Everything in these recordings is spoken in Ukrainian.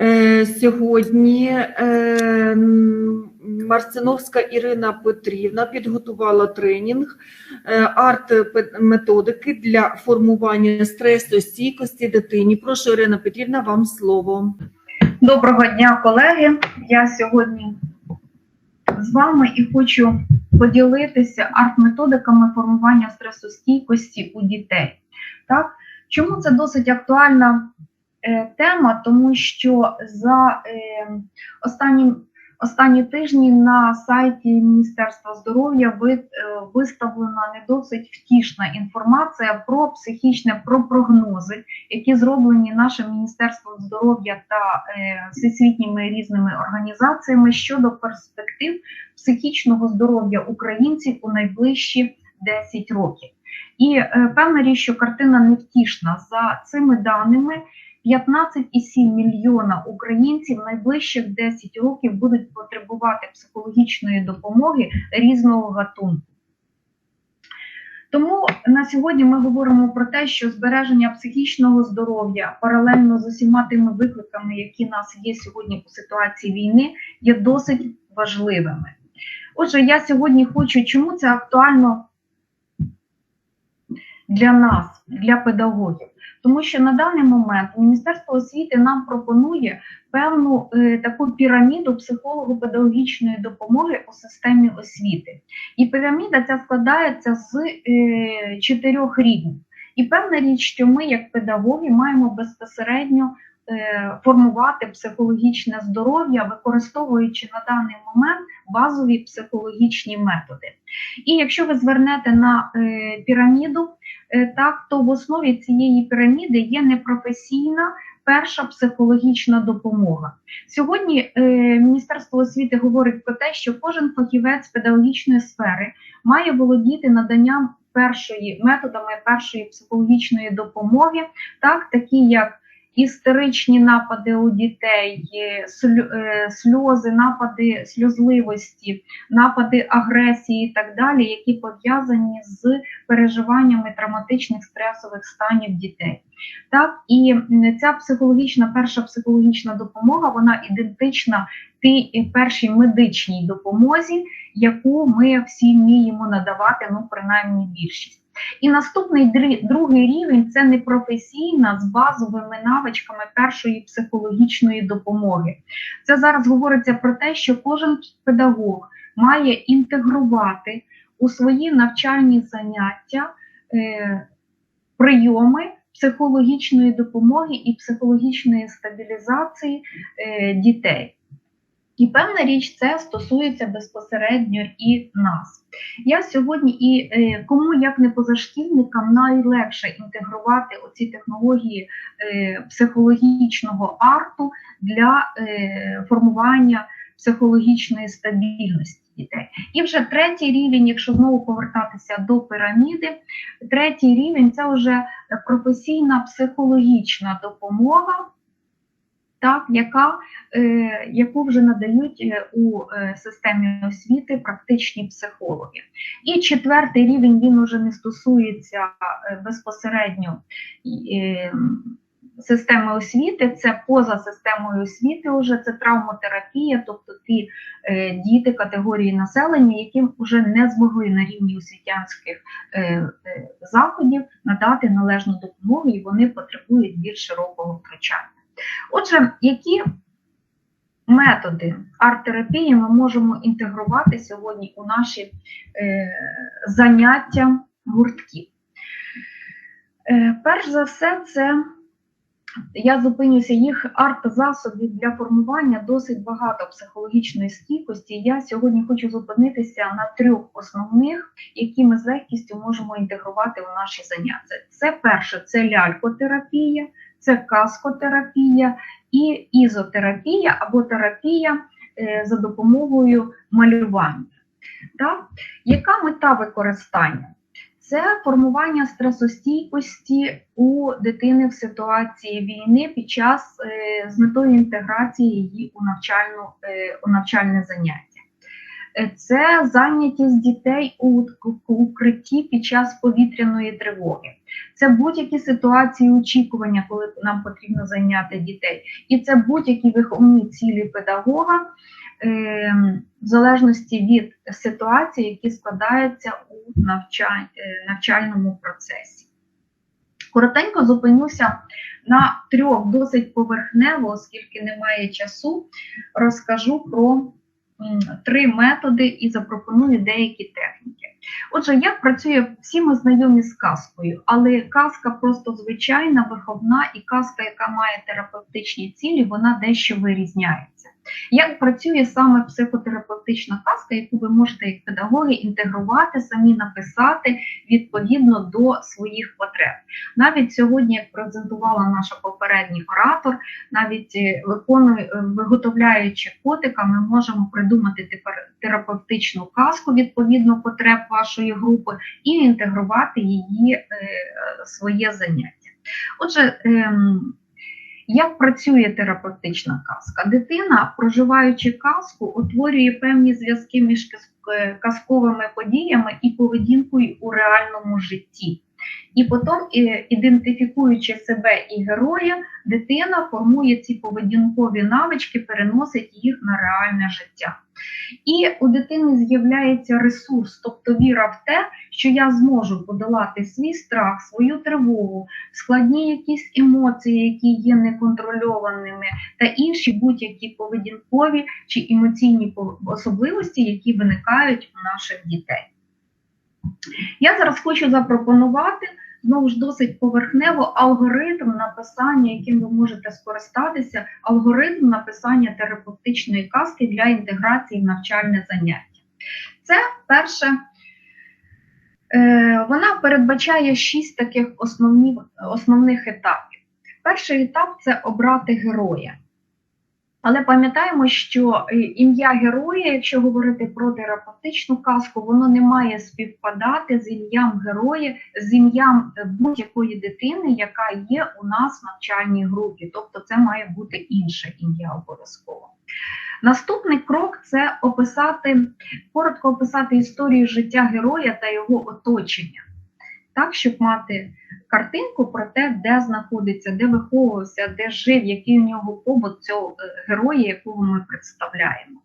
Е, Сьогодні е, Марциновська Ірина Петрівна підготувала тренінг е, арт-методики для формування стресостійкості дитині. Прошу, Ірина Петрівна, вам слово. Доброго дня, колеги. Я сьогодні з вами і хочу поділитися арт-методиками формування стресостійкості у дітей. Так? Чому це досить актуальна тема? Тому що за е, останні, останні тижні на сайті Міністерства здоров'я е, виставлена не досить втішна інформація про психічне, про прогнози, які зроблені нашим Міністерством здоров'я та е, всесвітніми різними організаціями щодо перспектив психічного здоров'я українців у найближчі 10 років. І е, певна річ, що картина невтішна. За цими даними, 15,7 мільйона українців найближчих 10 років будуть потребувати психологічної допомоги різного гатунку. Тому на сьогодні ми говоримо про те, що збереження психічного здоров'я паралельно з усіма тими викликами, які нас є сьогодні у ситуації війни, є досить важливими. Отже, я сьогодні хочу, чому це актуально для нас, для педагогів. Тому що на даний момент Міністерство освіти нам пропонує певну е, таку піраміду психолого-педагогічної допомоги у системі освіти. І піраміда ця складається з е, чотирьох рівнів. І певна річ, що ми, як педагоги, маємо безпосередньо формувати психологічне здоров'я, використовуючи на даний момент базові психологічні методи. І якщо ви звернете на е, піраміду, е, так то в основі цієї піраміди є непрофесійна перша психологічна допомога. Сьогодні е, Міністерство освіти говорить про те, що кожен фахівець педагогічної сфери має володіти наданням першої методами першої психологічної допомоги, так такі як істеричні напади у дітей, е, е, сльози, напади сльозливості, напади агресії і так далі, які пов'язані з переживаннями травматичних стресових станів дітей. Так, і ця психологічна, перша психологічна допомога, вона ідентична тій першій медичній допомозі, яку ми всі вміємо надавати, ну принаймні більшість. І наступний другий рівень це непрофесійна з базовими навичками першої психологічної допомоги. Це зараз говориться про те, що кожен педагог має інтегрувати у свої навчальні заняття е, прийоми психологічної допомоги і психологічної стабілізації е, дітей. І певна річ це стосується безпосередньо і нас. Я сьогодні і е, кому як не позашкільникам найлегше інтегрувати оці технології е, психологічного арту для е, формування психологічної стабільності дітей. І вже третій рівень, якщо знову повертатися до піраміди, третій рівень це вже професійна психологічна допомога. Так, яка, е, яку вже надають е, у е, системі освіти практичні психологи. І четвертий рівень він вже не стосується е, безпосередньо е, системи освіти, це поза системою освіти, вже це травмотерапія, тобто ті е, діти категорії населення, яким вже не змогли на рівні освітянських е, е, заходів надати належну допомогу, і вони потребують більш широкого втручання. Отже, які методи арт-терапії ми можемо інтегрувати сьогодні у наші е, заняття гуртків? Е, перш за все, це я зупинюся їх арт-засобів для формування досить багато психологічної стійкості. Я сьогодні хочу зупинитися на трьох основних, які ми з легкістю можемо інтегрувати у наші заняття. Це перше, це лялькотерапія, це каскотерапія і ізотерапія або терапія е, за допомогою малювання. Так? Яка мета використання? Це формування стресостійкості у дитини в ситуації війни під час е, з метою інтеграції її у навчальну е, у навчальне заняття. Це зайнятість дітей у укритті під час повітряної тривоги. Це будь-які ситуації очікування, коли нам потрібно зайняти дітей, і це будь-які виховні цілі педагога. ем, В залежності від ситуації, які складаються у е, навчальному процесі. Коротенько зупинюся на трьох досить поверхнево, оскільки немає часу, розкажу про три методи і запропоную деякі техніки. Отже, як працює, всі ми знайомі з казкою, але казка просто звичайна, виховна, і казка, яка має терапевтичні цілі, вона дещо вирізняється. Як працює саме психотерапевтична казка, яку ви можете як педагоги інтегрувати, самі написати відповідно до своїх потреб? Навіть сьогодні, як презентувала наша попередній оратор, навіть е, виконує, е, виготовляючи котика, ми можемо придумати терапевтичну казку відповідно потреб вашої групи і інтегрувати її е, своє заняття. Отже, ем, як працює терапевтична казка? Дитина, проживаючи казку, утворює певні зв'язки між е, казковими подіями і поведінкою у реальному житті. І потім, е, ідентифікуючи себе і героя, дитина формує ці поведінкові навички, переносить їх на реальне життя. І у дитини з'являється ресурс, тобто віра в те, що я зможу подолати свій страх, свою тривогу, складні якісь емоції, які є неконтрольованими, та інші будь-які поведінкові чи емоційні особливості, які виникають у наших дітей. Я зараз хочу запропонувати знову ж досить поверхнево алгоритм написання, яким ви можете скористатися, алгоритм написання терапевтичної казки для інтеграції в навчальне заняття. Це перше. Е, Вона передбачає шість таких основних, основних етапів. Перший етап це обрати героя. Але пам'ятаємо, що е, ім'я героя, якщо говорити про терапевтичну казку, воно не має співпадати з ім'ям героя, з ім'ям е, будь-якої дитини, яка є у нас в навчальній групі. Тобто це має бути інше ім'я обов'язково. Наступний крок це описати, коротко описати історію життя героя та його оточення, так, щоб мати картинку про те, де знаходиться, де виховувався, де жив, який у нього побут цього е, героя, якого ми представляємо.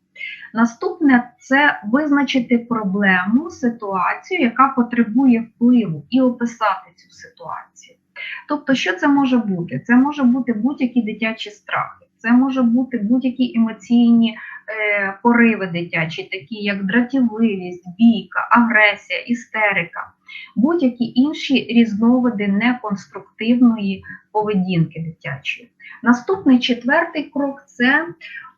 Наступне це визначити проблему, ситуацію, яка потребує впливу, і описати цю ситуацію. Тобто, що це може бути? Це може бути будь-які дитячі страхи, це може бути будь-які емоційні е, пориви дитячі, такі як дратівливість, бійка, агресія, істерика, будь-які інші різновиди неконструктивної поведінки дитячої. Наступний четвертий крок це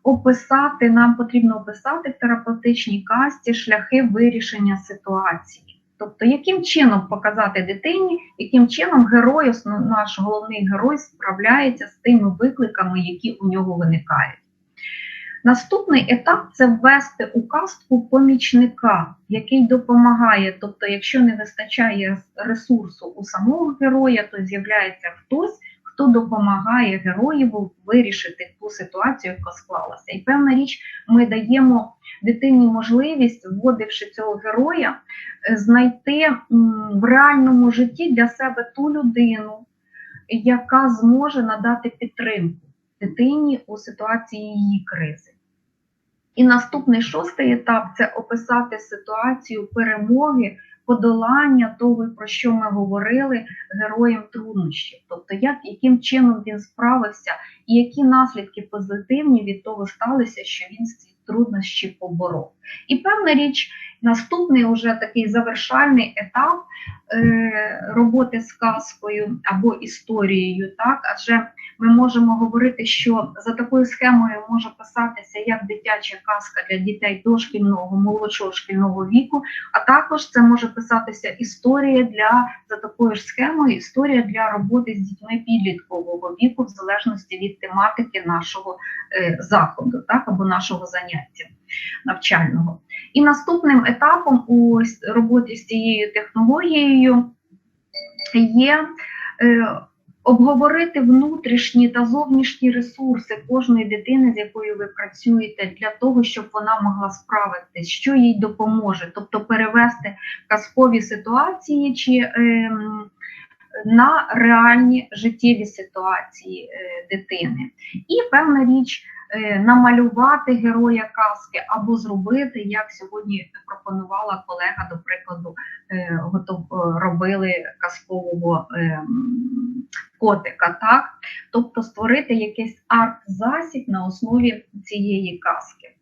описати, нам потрібно описати в терапевтичній касті шляхи вирішення ситуації. Тобто, яким чином показати дитині, яким чином герой, наш головний герой справляється з тими викликами, які у нього виникають. Наступний етап це ввести у кастку помічника, який допомагає. Тобто, якщо не вистачає ресурсу у самого героя, то з'являється хтось, хто допомагає героєву вирішити ту ситуацію, яка склалася. І певна річ, ми даємо дитині можливість, вводивши цього героя, знайти в реальному житті для себе ту людину, яка зможе надати підтримку дитині у ситуації її кризи. І наступний шостий етап це описати ситуацію перемоги, подолання того, про що ми говорили героєм труднощів. Тобто, як, яким чином він справився, і які наслідки позитивні від того сталися, що він ці труднощі поборов. І певна річ, наступний уже такий завершальний етап е, роботи з казкою або історією, так? Адже ми можемо говорити, що за такою схемою може писатися як дитяча казка для дітей дошкільного, молодшого шкільного віку, а також це може писатися історія для за такою ж схемою, історія для роботи з дітьми підліткового віку, в залежності від тематики нашого е, заходу, так? Або нашого заняття навчального. І наступним етапом у роботі з цією технологією є е, обговорити внутрішні та зовнішні ресурси кожної дитини, з якою ви працюєте, для того, щоб вона могла справитись, що їй допоможе, тобто перевести казкові ситуації чи ем, на реальні життєві ситуації е, дитини. І певна річ намалювати героя казки або зробити, як сьогодні пропонувала колега, до прикладу, е, готов е, робили казкового е, котика, так? Тобто створити якийсь арт-засіб на основі цієї казки.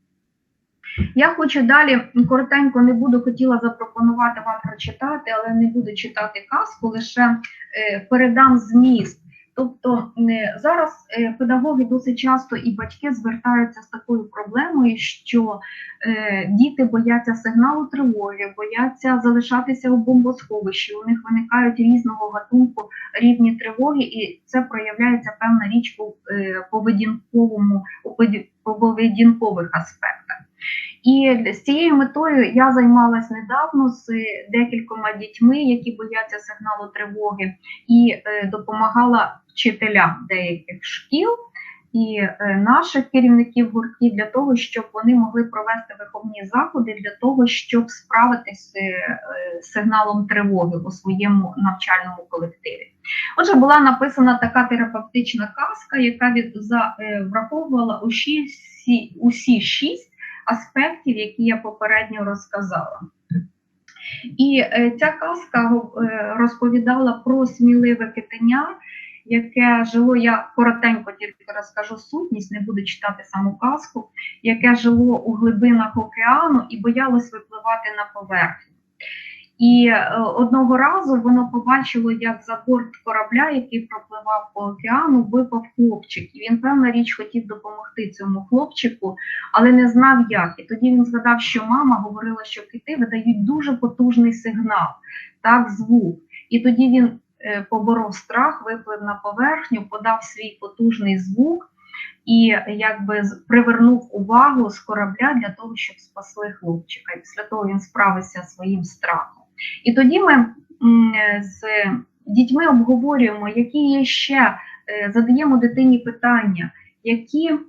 Я хочу далі коротенько не буду хотіла запропонувати вам прочитати, але не буду читати казку, лише е, передам зміст. Тобто е, зараз е, педагоги досить часто і батьки звертаються з такою проблемою, що е, діти бояться сигналу тривоги, бояться залишатися у бомбосховищі. У них виникають різного гатунку рівні тривоги, і це проявляється певна річ у поведінковому у поведінкових аспектах. І з цією метою я займалась недавно з декількома дітьми, які бояться сигналу тривоги, і е, допомагала вчителям деяких шкіл і е, наших керівників гуртків для того, щоб вони могли провести виховні заходи для того, щоб справитися з е, сигналом тривоги у своєму навчальному колективі. Отже, була написана така терапевтична казка, яка від за враховувала усі усі шість аспектів, які я попередньо розказала. І е, ця казка е, розповідала про сміливе китеня, яке жило, я коротенько тільки розкажу сутність, не буду читати саму казку, яке жило у глибинах океану і боялось випливати на поверхню. І е, одного разу воно побачило, як за борт корабля, який пропливав по океану, випав хлопчик. І він, певна річ, хотів допомогти цьому хлопчику, але не знав як. І тоді він згадав, що мама говорила, що кити видають дуже потужний сигнал, так, звук. І тоді він е, поборов страх, виплив на поверхню, подав свій потужний звук і якби привернув увагу з корабля для того, щоб спасли хлопчика. І після того він справився своїм страхом. І тоді ми з дітьми обговорюємо, які є ще, е, задаємо дитині питання, які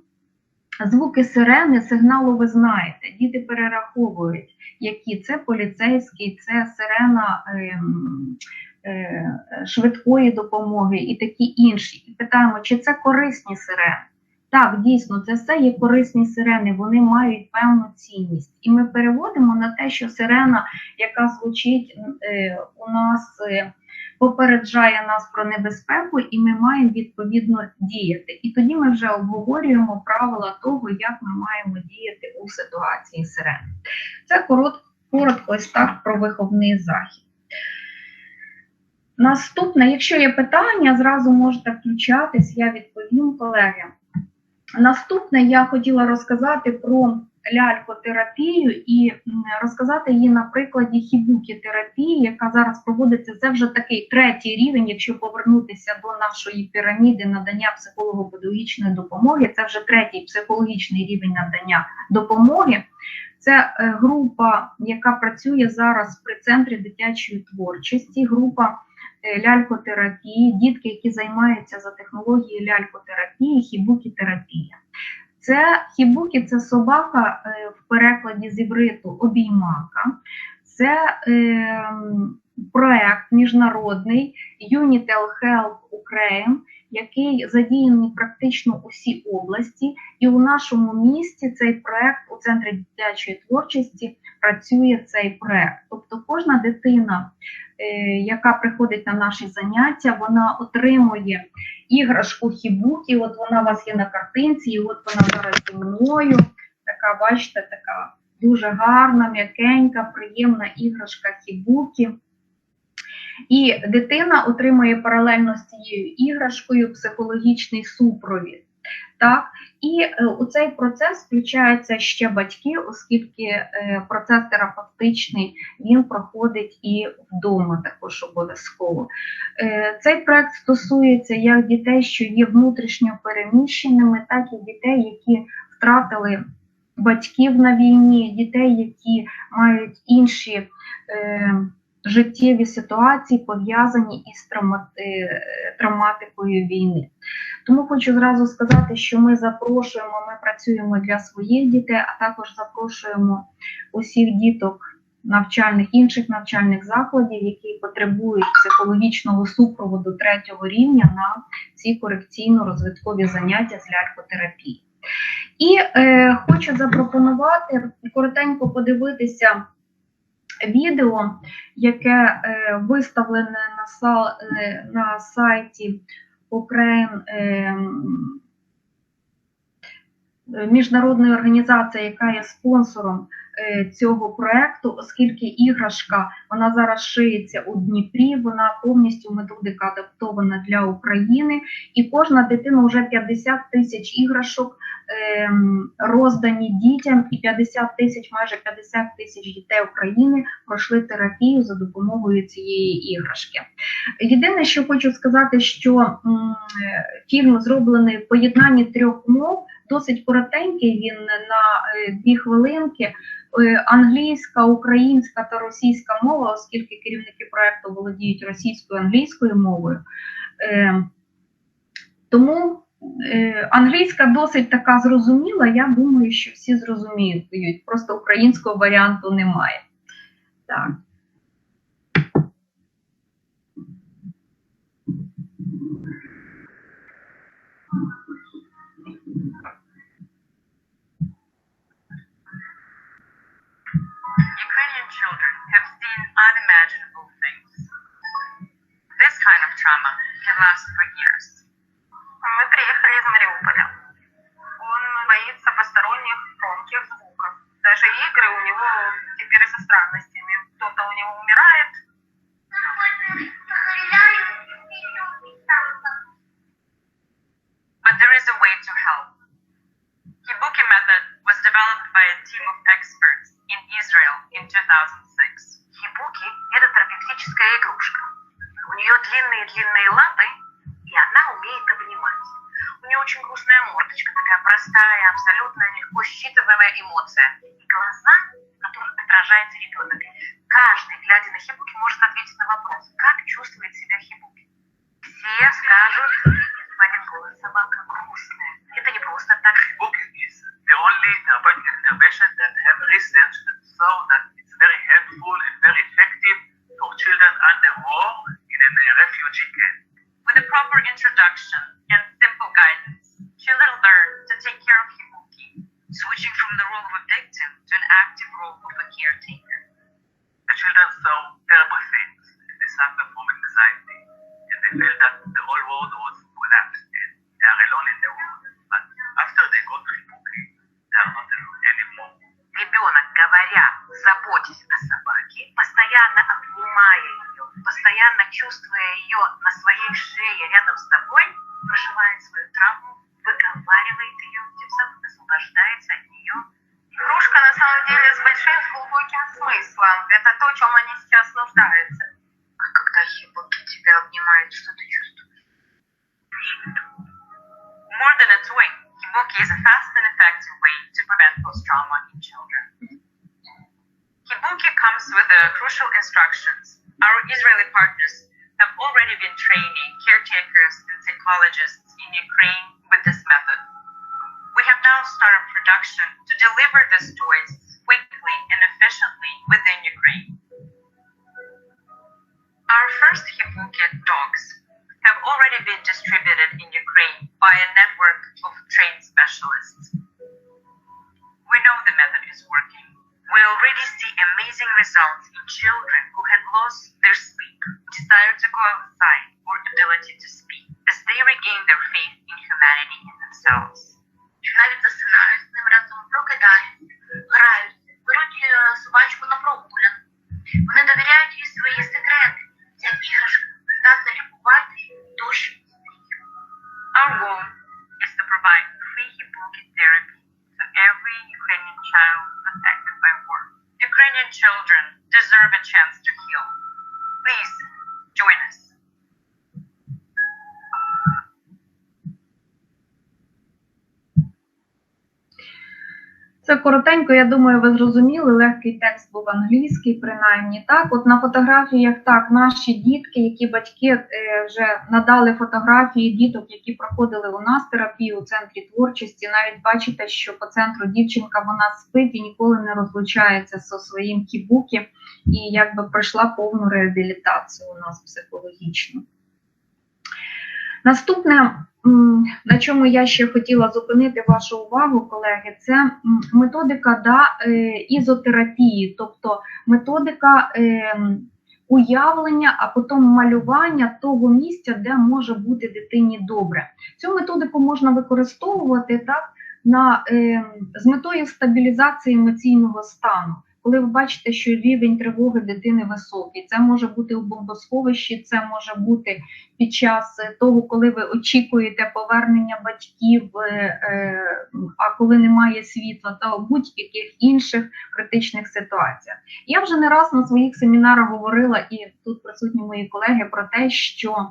звуки сирени, сигналу ви знаєте. Діти перераховують, які це поліцейський, це сирена ем, е, швидкої допомоги і такі інші. І питаємо, чи це корисні сирени. Так, дійсно, це все є корисні сирени, вони мають певну цінність. І ми переводимо на те, що сирена, яка звучить е, у нас, е, попереджає нас про небезпеку, і ми маємо відповідно діяти. І тоді ми вже обговорюємо правила того, як ми маємо діяти у ситуації сирени. Це коротко, ось так про виховний захід. Наступне, якщо є питання, зразу можете включатись, я відповім, колеги. Наступне я хотіла розказати про лялькотерапію і розказати її на прикладі хібукі-терапії, яка зараз проводиться. Це вже такий третій рівень, якщо повернутися до нашої піраміди надання психолого-педагогічної допомоги. Це вже третій психологічний рівень надання допомоги. Це е, група, яка працює зараз при центрі дитячої творчості. Група лялькотерапії, дітки, які займаються за технологією лялькотерапії, хібукі-терапія. Це хібукі це собака е, в перекладі з івриту обіймака. Це е, проект міжнародний Unitel Health Ukraine, який задіяний практично усі області. І у нашому місті цей проект у центрі дитячої творчості працює цей проект. Тобто кожна дитина, е, яка приходить на наші заняття, вона отримує іграшку хібукі. От вона у вас є на картинці, і от вона зараз зі мною. Така, бачите, така дуже гарна, м'якенька, приємна іграшка хібукі. І дитина отримує паралельно з цією іграшкою психологічний супровід. Так? І е, у цей процес включаються ще батьки, оскільки е, процес терапевтичний він проходить і вдома також обов'язково. Е, Цей проект стосується як дітей, що є внутрішньо переміщеними, так і дітей, які втратили батьків на війні, дітей, які мають інші життєві ситуації, пов'язані із травмати, травматикою війни. Тому хочу зразу сказати, що ми запрошуємо, ми працюємо для своїх дітей, а також запрошуємо усіх діток навчальних інших навчальних закладів, які потребують психологічного супроводу третього рівня на ці корекційно-розвиткові заняття з лялькотерапії. І е, хочу запропонувати коротенько подивитися відео, яке е, виставлене на, е, на сайті Ukraine е, міжнародної організації, яка є спонсором цього проекту, оскільки іграшка вона зараз шиється у Дніпрі, вона повністю методика адаптована для України, і кожна дитина вже 50 тисяч іграшок ем, роздані дітям, і 50 тисяч, майже 50 тисяч дітей України пройшли терапію за допомогою цієї іграшки. Єдине, що хочу сказати, що е, фільм зроблений в поєднанні трьох мов, досить коротенький. Він на е, дві хвилинки. Е, Англійська, українська та російська мова, оскільки керівники проекту володіють російською англійською мовою. Е, Тому англійська досить така зрозуміла. Я думаю, що всі зрозуміють. Просто українського варіанту немає. Так. Have seen unimaginable things. This kind of trauma can last for years. Мы приехали из Мариуполя. Он боится посторонних громких звуков. Абсолютно постоянно обнимая ее, постоянно чувствуя ее на своей шее рядом с тобой, проживает свою травму, выговаривает ее, тем самым освобождается от нее. Игрушка на самом деле с большим, с глубоким смыслом. Это то, чем они сейчас нуждаются. А когда Хибуки тебя обнимает, что ты чувствуешь? More than a toy, Hibuki is a fast and effective way to prevent post-trauma in children. Hibuki comes with the crucial instructions. Our Israeli partners have already been training caretakers and psychologists in Ukraine with this method. We have now started production to deliver these toys quickly and efficiently within Ukraine. Our first Hibuki dogs have already been distributed in Ukraine by a network of trained specialists. We know the method is working. We already see amazing results in children who had lost their sleep, desire to go outside, or ability to speak as they regain their faith in humanity and themselves. Навіть засинають з ним разом, прокидаються, граються, беруть е, собачку на прогулянку. Вони довіряють їй свої секрети. Ця іграшка здатна лікувати душі. challenge Це коротенько, я думаю, ви зрозуміли. Легкий текст був англійський, принаймні. Так, от на фотографіях так, наші дітки, які батьки е, вже надали фотографії діток, які проходили у нас терапію у центрі творчості. Навіть бачите, що по центру дівчинка вона спить і ніколи не розлучається зі своїм кібукі, і якби пройшла повну реабілітацію у нас психологічну. Наступне, на чому я ще хотіла зупинити вашу увагу, колеги, це методика да, е, ізотерапії, тобто методика е, уявлення, а потім малювання того місця, де може бути дитині добре. Цю методику можна використовувати так на, е, з метою стабілізації емоційного стану. Коли ви бачите, що рівень тривоги дитини високий, це може бути у бомбосховищі, це може бути під час того, коли ви очікуєте повернення батьків, е, е, а коли немає світла, та у будь-яких інших критичних ситуаціях. Я вже не раз на своїх семінарах говорила, і тут присутні мої колеги про те, що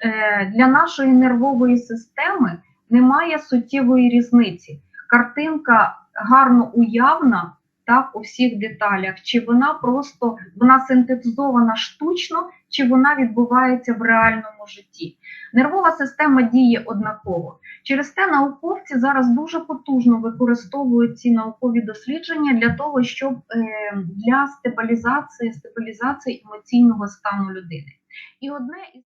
е, для нашої нервової системи немає суттєвої різниці. Картинка гарно уявна. Так, у всіх деталях, чи вона просто вона синтезована штучно, чи вона відбувається в реальному житті. Нервова система діє однаково. Через те науковці зараз дуже потужно використовують ці наукові дослідження для того, щоб е, для стабілізації, стабілізації емоційного стану людини. І одне із